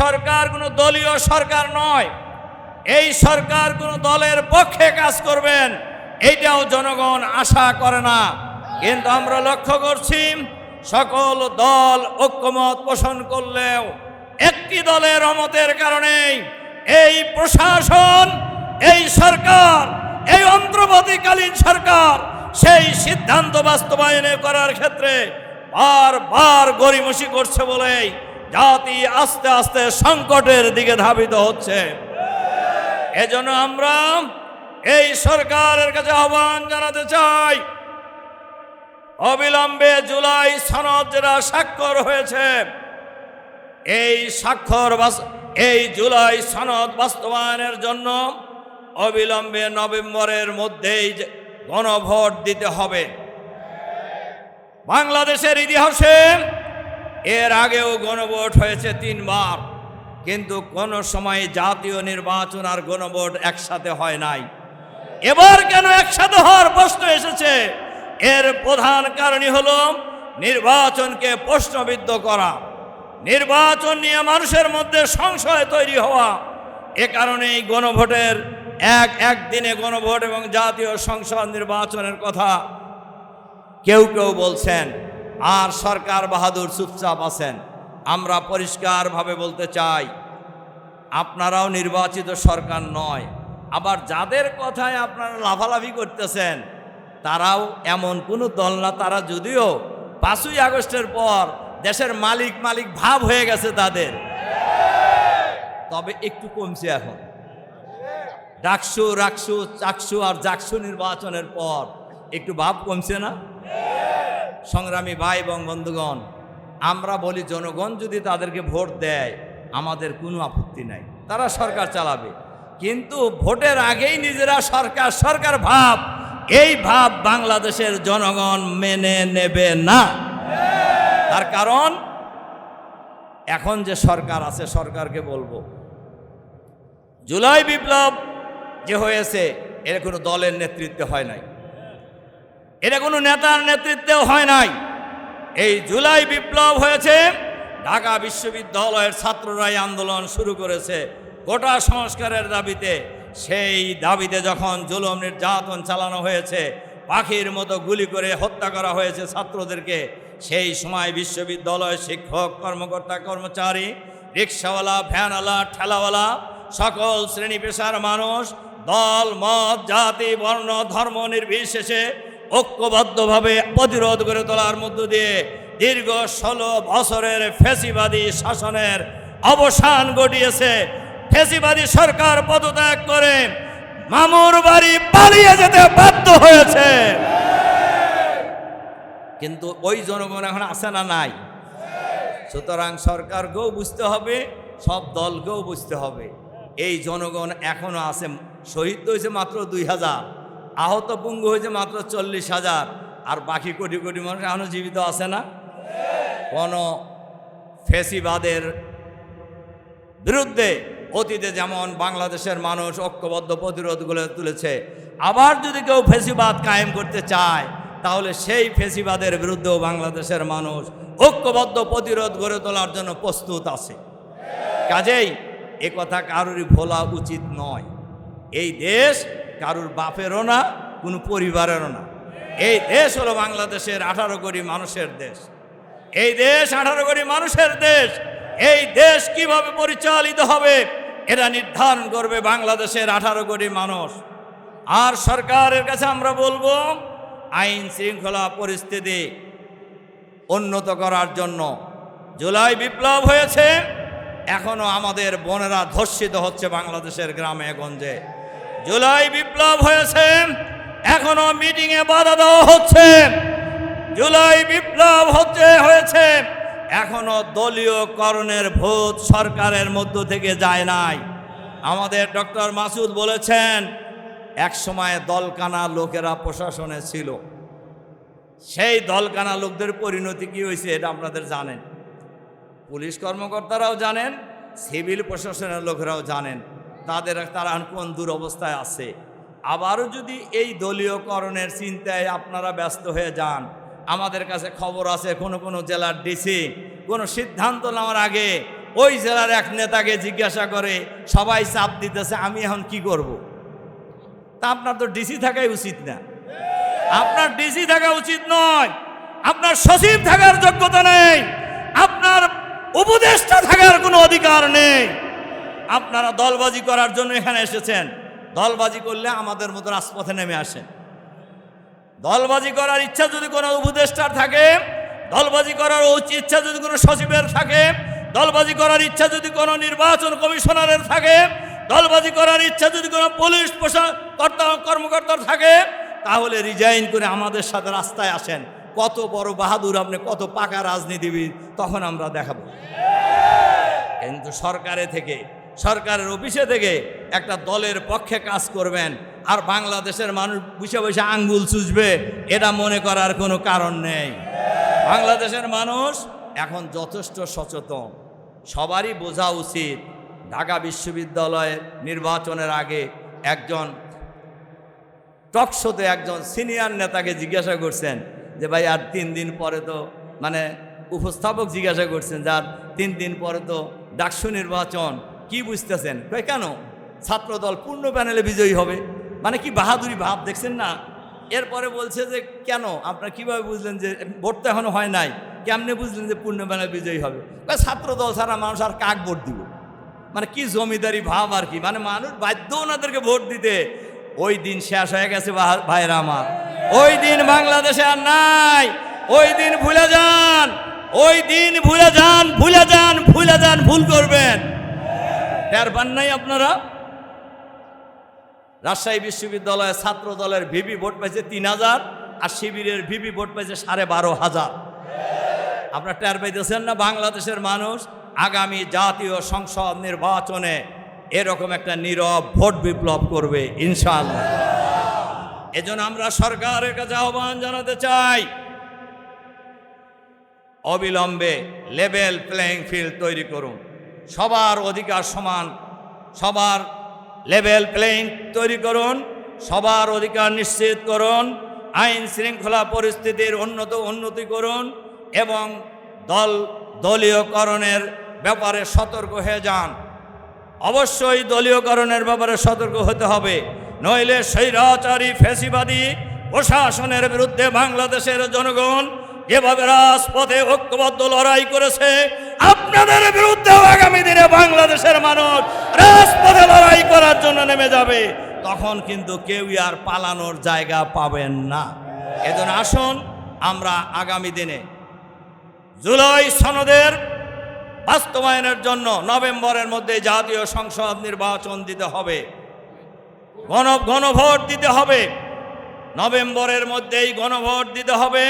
সরকার কোনো দলীয় সরকার নয়। এই সরকার কোনো দলের পক্ষে কাজ করবেন, এইটাও জনগণ আশা করে না। কিন্তু আমরা লক্ষ্য করছি, সকল দল ঐক্যমত পোষণ করলেও একটি দলের অমতের কারণেই এই প্রশাসন, এই সরকার, এই অন্তর্বর্তীকালীন সরকার সেই সিদ্ধান্ত বাস্তবায়নে করার ক্ষেত্রে বারবার গরিমসি করছে বলেই জাতি আস্তে আস্তে সংকটের দিকে ধাবিত হচ্ছে। এজন্য আমরা এই সরকারের কাছে আহ্বান জানাতে চাই। অবিলম্বে জুলাই সনদ যেটা স্বাক্ষর হয়েছে, এই স্বাক্ষর এই জুলাই সনদ বাস্তবায়নের জন্য অবিলম্বে নভেম্বরের মধ্যেই গণভোট দিতে হবে। বাংলাদেশের ইতিহাসে এর আগেও গণভোট হয়েছে তিনবার, কিন্তু কোনো সময় জাতীয় নির্বাচন আর গণভোট একসাথে হয় নাই। এবার কেন একসাথে হওয়ার প্রশ্ন এসেছে? এর প্রধান কারণই হল নির্বাচনকে প্রশ্নবিদ্ধ করা। নির্বাচন নিয়ে মানুষের মধ্যে সংশয় তৈরি হওয়া। এ কারণেই গণভোটের এক একদিনে গণভোট এবং জাতীয় সংসদ নির্বাচনের কথা কেউ কেউ বলছেন। আর সরকার বাহাদুর চুপচাপ আছেন। আমরা পরিষ্কারভাবে বলতে চাই, আপনারাও নির্বাচিত সরকার নয়, আবার যাদের কথায় আপনারা লাভালাভি করতেছেন, তারাও এমন কোনো দল না, তারা যদিও পাঁচই আগস্টের পর দেশের মালিক মালিক ভাব হয়ে গেছে তাদের। তবে একটু কমছে এখন। ডাকসু, রাকসু, চাকসু আর জাকসু নির্বাচনের পর একটু ভাব কমছে না? সংগ্রামী ভাই এবং বন্ধুগণ, আমরা বলি জনগণ যদি তাদেরকে ভোট দেয়, আমাদের কোনো আপত্তি নাই। তারা সরকার চালাবে। কিন্তু ভোটের আগেই নিজেরা সরকার সরকার ভাব, এই ভাব বাংলাদেশের জনগণ মেনে নেবে না। তার কারণ, এখন যে সরকার আছে, সরকারকে বলব, জুলাই বিপ্লব যে হয়েছে, এর কোনো দলের নেতৃত্বে হয় নাই। এটা কোনো নেতার নেতৃত্বেও হয় নাই। এই জুলাই বিপ্লব হয়েছে, ঢাকা বিশ্ববিদ্যালয়ের ছাত্ররাই আন্দোলন শুরু করেছে। গোটা সংস্কারের দাবিতে, সেই দাবিতে যখন জুলুম নির্যাতন চালানো হয়েছে, পাখির মতো গুলি করে হত্যা করা হয়েছে ছাত্রদেরকে, সেই সময় বিশ্ববিদ্যালয় শিক্ষক, কর্মকর্তা, কর্মচারী, রিক্সাওয়ালা, ভ্যানওয়ালা, ঠেলাওয়ালা, সকল শ্রেণি পেশার মানুষ, দল, মত, জাতি, বর্ণ, ধর্ম নির্বিশেষে ঐক্যবদ্ধভাবে প্রতিরোধ করে তোলার মধ্য দিয়ে দীর্ঘ ষোলো বছরের ফেসিবাদী শাসনের অবসান ঘটিয়েছে। ফেসিবাদী সরকার পদত্যাগ করে মামুর বাড়ি পালিয়ে যেতে বাধ্য হয়েছে। কিন্তু ওই জনগণ এখন আসে না নাই? সুতরাং সরকারকেও বুঝতে হবে, সব দলকেও বুঝতে হবে। এই জনগণ এখনও আছে, শহীদ হয়েছে মাত্র দুই হাজার। আহত পুঙ্গ হয়েছে মাত্র চল্লিশ হাজার। আর বাকি কোটি কোটি মানুষ এখনও জীবিত আছে না? কোনো ফেসিবাদের বিরুদ্ধে অতীতে যেমন বাংলাদেশের মানুষ ঐক্যবদ্ধ প্রতিরোধ গড়ে তুলেছে, আবার যদি কেউ ফেসিবাদ কায়েম করতে চায়, তাহলে সেই ফেসিবাদের বিরুদ্ধেও বাংলাদেশের মানুষ ঐক্যবদ্ধ প্রতিরোধ গড়ে তোলার জন্য প্রস্তুত আছে। কাজেই এ কথা কারোরই ভোলা উচিত নয়। এই দেশ কারুর বাপেরও না, কোনো পরিবারেরও না। এই দেশ হলো বাংলাদেশের আঠারো কোটি মানুষের দেশ। এই দেশ আঠারো কোটি মানুষের দেশ। এই দেশ কীভাবে পরিচালিত হবে, এটা নির্ধারণ করবে বাংলাদেশের আঠারো কোটি মানুষ। আর সরকারের কাছে আমরা বলব, আইন শৃঙ্খলা পরিস্থিতি উন্নত করার জন্য। জুলাই বিপ্লব হয়েছে, এখনও আমাদের বোনেরা ধর্ষিত হচ্ছে বাংলাদেশের গ্রামে গঞ্জে। জুলাই বিপ্লব হয়েছে, এখনও মিটিংয়ে বাধা দেওয়া হচ্ছে। জুলাই বিপ্লব হচ্ছে, হয়েছে, এখনও দলীয় করণের ভূত সরকারের মধ্য থেকে যায় নাই। আমাদের ডক্টর মাসুদ বলেছেন, এক সময় দলকানা লোকেরা প্রশাসনে ছিল। সেই দলকানা লোকদের পরিণতি কি হয়েছে, এটা আপনাদের জানেন। পুলিশ কর্মকর্তারাও জানেন, সিভিল প্রশাসনের লোকেরাও জানেন। তাদের তারা কোন দুরবস্থায় আছে। আবারও যদি এই দলীয়করণের চিন্তায় আপনারা ব্যস্ত হয়ে যান, আমাদের কাছে খবর আছে কোনো কোনো জেলার ডিসি কোনো সিদ্ধান্ত নেওয়ার আগে ওই জেলার এক নেতাকে জিজ্ঞাসা করে, সবাই চাপ দিতেছে, আমি এখন কি করব। তা আপনার তো ডিসি থাকাই উচিত না। আপনার ডিসি থাকা উচিত নয়। আপনার সচিব থাকার যোগ্যতা নেই। আপনার উপদেষ্টা থাকার কোনো অধিকার নেই। আপনারা দলবাজি করার জন্য এখানে এসেছেন। দলবাজি করলে আমাদের মতো রাজপথে নেমে আসেন। দলবাজি করার ইচ্ছা যদি কোনো উপদেষ্টার থাকে, দলবাজি করার ইচ্ছা যদি কোনো সচিবের থাকে, দলবাজি করার ইচ্ছা যদি কোনো নির্বাচন কমিশনারের থাকে, দলবাজি করার ইচ্ছা যদি কোনো পুলিশ কর্তা, কর্মকর্তার থাকে, তাহলে রিজাইন করে আমাদের সাথে রাস্তায় আসেন। কত বড় বাহাদুর আপনি, কত পাকা রাজনীতিবিদ, তখন আমরা দেখাবো। কিন্তু সরকারে থেকে সরকারের অফিসে থেকে একটা দলের পক্ষে কাজ করবেন আর বাংলাদেশের মানুষ বসে বসে আঙ্গুল চুষবে, এটা মনে করার কোনো কারণ নেই। বাংলাদেশের মানুষ এখন যথেষ্ট সচেতন। সবারই বোঝা উচিত ঢাকা বিশ্ববিদ্যালয়ের নির্বাচনের আগে একজন টকশোতে একজন সিনিয়র নেতাকে জিজ্ঞাসা করছেন যে, ভাই, আর তিন দিন পরে তো মানে উপস্থাপক জিজ্ঞাসা করছেন যার তিন দিন পরে তো ডাকসু নির্বাচন। কি বুঝতেছেন? কই কেন? ছাত্রদল পূর্ণ প্যানেলে বিজয়ী হবে? মানে কি বাহাদুরি ভাব, দেখছেন না? এরপরে বলছে যে, কেন? আপনারা কীভাবে বুঝলেন যে, ভোট তো এখনও হয় নাই, কেমনে বুঝলেন যে পূর্ণ প্যানেল বিজয়ী হবে? ছাত্রদল ছাড়া মানুষ আর কাক ভোট দিব? মানে কি জমিদারি ভাব আর কি? মানে মানুষ বাধ্য ওনাদেরকে ভোট দিতে। ওই দিন শেষ হয়ে গেছে ভাইরা আমার। ওই দিন বাংলাদেশে আর নাই। ওই দিন ভুলে যান। ওই দিন ভুলে যান ভুলে যান ভুলে যান, ভুল করবেন। টের পান নাই আপনারা? রাজশাহী বিশ্ববিদ্যালয়ের ছাত্র দলের ভিপি ভোট পাইছে তিন হাজার, আর শিবিরের ভিপি ভোট পাইছে সাড়ে বারো হাজার। আপনারা টের পাইতেছেন না, বাংলাদেশের মানুষ আগামী জাতীয় সংসদ নির্বাচনে এরকম একটা নীরব ভোট বিপ্লব করবে, ইনশাআল্লাহ। এজন্য আমরা সরকারের কাছে আহ্বান জানাতে চাই, অবিলম্বে লেভেল প্লেয়িং ফিল্ড তৈরি করুন। সবার অধিকার সমান, সবার লেভেল প্লেয়িং তৈরি করুন, সবার অধিকার নিশ্চিত করুন, আইন শৃঙ্খলা পরিস্থিতির উন্নত উন্নতি করুন এবং দল দলীয়করণের ব্যাপারে সতর্ক হয়ে যান। অবশ্যই দলীয়করণের ব্যাপারে সতর্ক হতে হবে, নইলে স্বৈরাচারী ফেসিবাদী প্রশাসনের বিরুদ্ধে বাংলাদেশের জনগণ যেভাবে রাজপথে ঐক্যবদ্ধ লড়াই করেছে, আপনাদের দিনে বাংলাদেশের মানুষ রাজপথে লড়াই করার জন্য নেমে যাবে, তখন কিন্তু কেউই আর পালানোর জায়গা পাবেন না। এজন্য আসুন, আমরা আগামী দিনে জুলাই সনদের বাস্তবায়নের জন্য নভেম্বরের মধ্যে জাতীয় সংসদ নির্বাচন দিতে হবে। গণ, গণভোট দিতে হবে। নভেম্বরের মধ্যেই গণভোট দিতে হবে।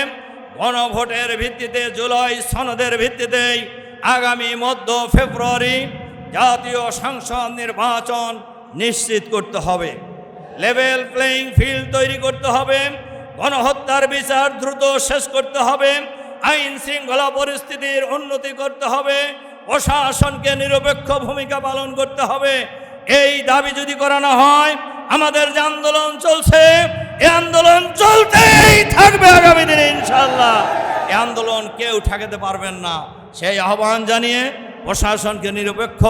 গণভোটের ভিত্তিতে, জুলাই সনদের ভিত্তিতেই আগামী মধ্য ফেব্রুয়ারি জাতীয় সংসদ নির্বাচন নিশ্চিত করতে হবে। লেভেল প্লেয়িং ফিল্ড তৈরি করতে হবে। গণহত্যার বিচার দ্রুত শেষ করতে হবে। আইন শৃঙ্খলা পরিস্থিতির উন্নতি করতে হবে। প্রশাসনকে নিরপেক্ষ ভূমিকা পালন করতে হবে। এই দাবি যদি করানো হয়, আমাদের যে আন্দোলন চলছে, এ আন্দোলন চলতেই থাকবে আগামী দিনে ইনশাল্লাহ এ আন্দোলন কেউ ঠেকাতে পারবেন না। সেই আহ্বান জানিয়ে প্রশাসনকে নিরপেক্ষ,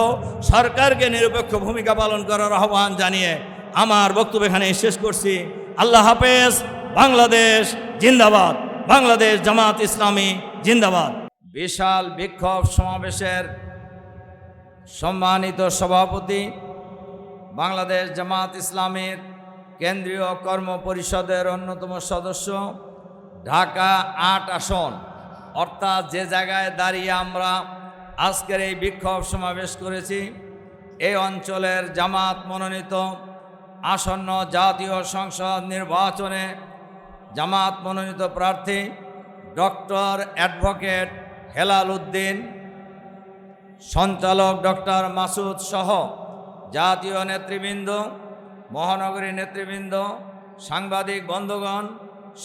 সরকারকে নিরপেক্ষ ভূমিকা পালন করার আহ্বান জানিয়ে আমার বক্তব্য এখানে শেষ করছি। আল্লাহ হাফেজ, বাংলাদেশ জিন্দাবাদ। বাংলাদেশ জামাত ইসলামী জিন্দাবাদ। বিশাল বিক্ষোভ সমাবেশের সম্মানিত সভাপতি বাংলাদেশ জামাত ইসলামের কেন্দ্রীয় কর্ম পরিষদের অন্যতম সদস্য, ঢাকা আট আসন। অর্থাৎ যে জায়গায় দাঁড়িয়ে আমরা আজকের এই বিক্ষোভ সমাবেশ করেছি। এই অঞ্চলের জামাত মনোনীত আসন্ন জাতীয় সংসদ নির্বাচনে জামাত মনোনীত প্রার্থী ডক্টর অ্যাডভোকেট হেলাল উদ্দিন, সঞ্চালক ডক্টর মাসুদ সহ জাতীয় নেতৃবৃন্দ মহানগরী নেতৃবৃন্দ, সাংবাদিক বন্ধুগণ,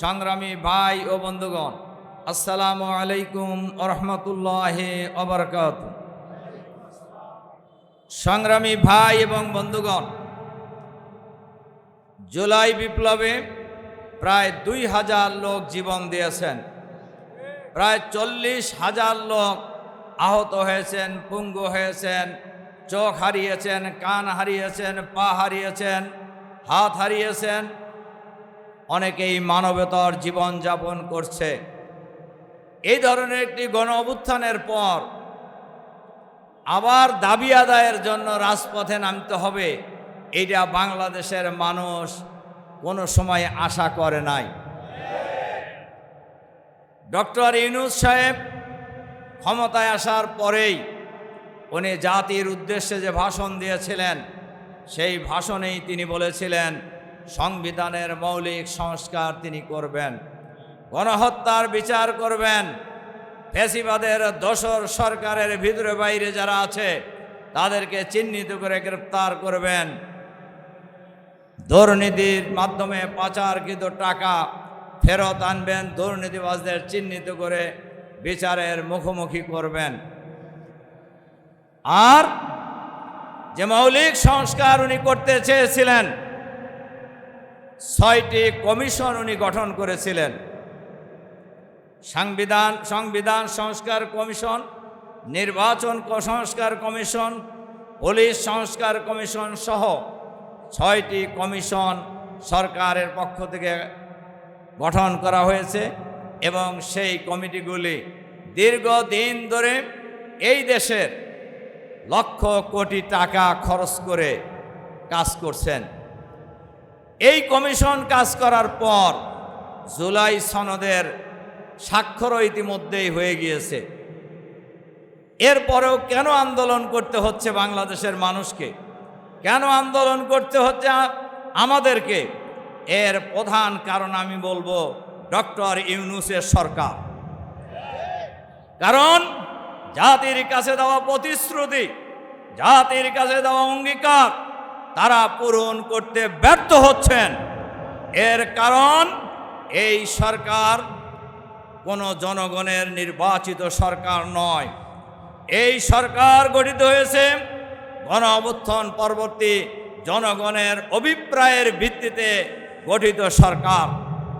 সংগ্রামী ভাই ও বন্ধুগণ। আসসালামু আলাইকুম রহমতুল্লাহ অবরকাত সংগ্রামী ভাই এবং বন্ধুগণ, জুলাই বিপ্লবে প্রায় দুই হাজার লোক জীবন দিয়েছেন। প্রায় চল্লিশ হাজার লোক আহত হয়েছেন, পুঙ্গু হয়েছেন, চোখ হারিয়েছেন, কান হারিয়েছেন, পা হারিয়েছেন, হাত হারিয়েছেন। অনেকেই মানবতার জীবনযাপন করছে। এই ধরনের একটি গণ অভ্যুত্থানের পর আবার দাবি আদায়ের জন্য রাজপথে নামতে হবে। এটা বাংলাদেশের মানুষ কোনো সময় আশা করে নাই। ডক্টর ইউনুস সাহেব ক্ষমতায় আসার পরেই উনি জাতির উদ্দেশ্যে যে ভাষণ দিয়েছিলেন, সেই ভাষণেই তিনি বলেছিলেন, সংবিধানের মৌলিক সংস্কার তিনি করবেন। গণহত্যার বিচার করবেন। ফেসিবাদের দোসর সরকারের ভিতরে বাইরে যারা আছে, তাদেরকে চিহ্নিত করে গ্রেপ্তার করবেন। দুর্নীতির মাধ্যমে পাচারকৃত টাকা ফেরত আনবেন, দুর্নীতিবাজদের চিহ্নিত করে বিচারের মুখোমুখি করবেন। আর যে মৌলিক সংস্কার উনি করতে চেয়েছিলেন, ছয়টি কমিশন উনি গঠন করেছিলেন। সংবিধান সংবিধান সংস্কার কমিশন, নির্বাচন সংস্কার কমিশন, পুলিশ সংস্কার কমিশন সহ ছয়টি কমিশন সরকারের পক্ষ থেকে গঠন করা হয়েছে এবং সেই কমিটিগুলি দীর্ঘদিন ধরে এই দেশের লক্ষ কোটি টাকা খরচ করে কাজ করছেন। এই কমিশন কাজ করার পর জুলাই সনদের স্বাক্ষরও ইতিমধ্যেই হয়ে গিয়েছে। এরপরেও কেন আন্দোলন করতে হচ্ছে বাংলাদেশের মানুষকে? কেন আন্দোলন করতে হচ্ছে আমাদেরকে? এর প্রধান কারণ আমি বলব ডক্টর ইউনুসের সরকার। কারণ জাতির কাছে দেওয়া প্রতিশ্রুতি, জাতির কাছে দেওয়া অঙ্গীকার, তারা পূরণ করতে ব্যর্থ হচ্ছেন। এর কারণ এই সরকার কোনো জনগণের নির্বাচিত সরকার নয়। এই সরকার গঠিত হয়েছে গণ অভ্যুত্থান পরবর্তী জনগণের অভিপ্রায়ের ভিত্তিতে গঠিত সরকার।